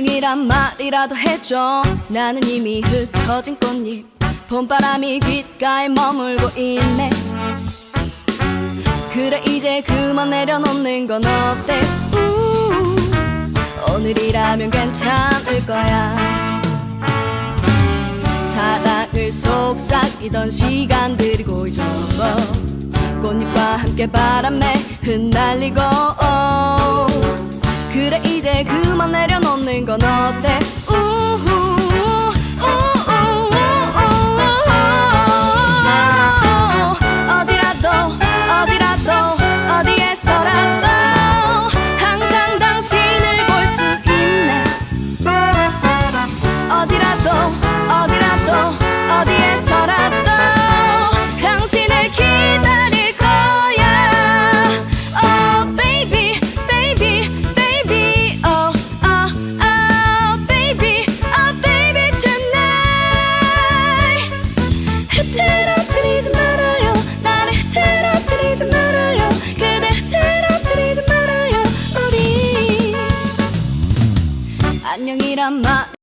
말이라도 해줘. 나는 이미 흩어진 꽃잎 봄바람이 귓가에 머물고 있네. 그래 이제 그만 내려놓는 건 어때? 우 오늘이라면 괜찮을 거야. 사랑을 속삭이던 시간들이고 잊어 꽃잎과 함께 바람에 흩날리고 그래 이제 그만 내려놓는 건 어때? 우 운명이란 말.